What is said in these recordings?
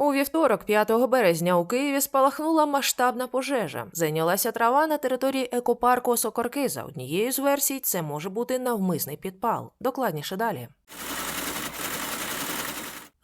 У вівторок, 5 березня, у Києві спалахнула масштабна пожежа. Зайнялася трава на території екопарку Сокорки. За однією з версій, це може бути навмисний підпал. Докладніше далі.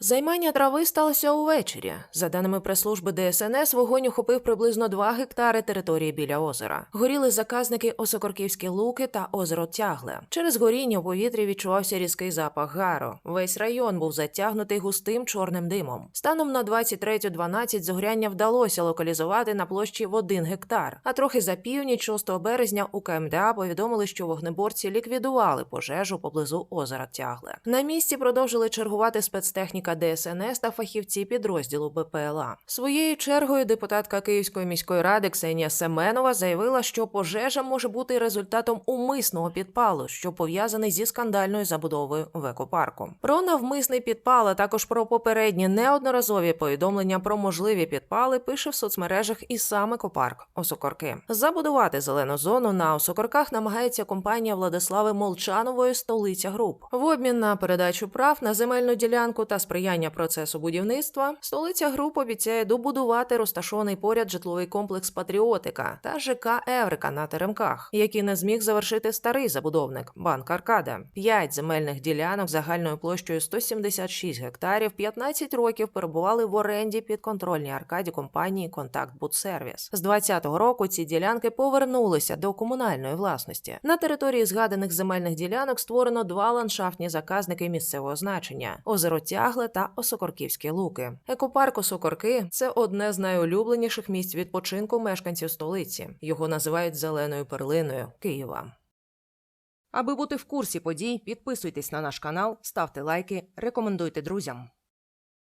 Займання трави сталося увечері. За даними прес-служби ДСНС, вогонь охопив приблизно 2 гектари території біля озера. Горіли заказники Осокорківські луки та озеро Тягле. Через горіння у повітрі відчувався різкий запах гару. Весь район був затягнутий густим чорним димом. Станом на 23.12 зогряння вдалося локалізувати на площі в 1 гектар. А трохи за північ 6 березня у КМДА повідомили, що вогнеборці ліквідували пожежу поблизу озера Тягле. На місці продовжили чергувати спецтехніка ДСНС та фахівці підрозділу БПЛА. Своєю чергою депутатка Київської міської ради Ксенія Семенова заявила, що пожежа може бути результатом умисного підпалу, що пов'язаний зі скандальною забудовою в екопарку. Про навмисний підпал, а також про попередні неодноразові повідомлення про можливі підпали пише в соцмережах і сам екопарк Осокорки. Забудувати зелену зону на Осокорках намагається компанія Владислави Молчанової столиця груп. В обмін на передачу прав на земельну ділянку та сприяння процесу будівництва столиця груп обіцяє добудувати розташований поряд житловий комплекс Патріотика та ЖК Еврика на Теремках, який не зміг завершити старий забудовник Банк Аркада. П'ять земельних ділянок загальною площею 176 гектарів 15 років перебували в оренді підконтрольній Аркаді компанії Контакт Будсервіс. З 2020 року ці ділянки повернулися до комунальної власності. На території згаданих земельних ділянок створено два ландшафтні заказники місцевого значення: озеро Тягле та Осокорківські луки. Екопарк Осокорки це одне з найулюбленіших місць відпочинку мешканців столиці. Його називають зеленою перлиною Києва. Аби бути в курсі подій, підписуйтесь на наш канал, ставте лайки, рекомендуйте друзям.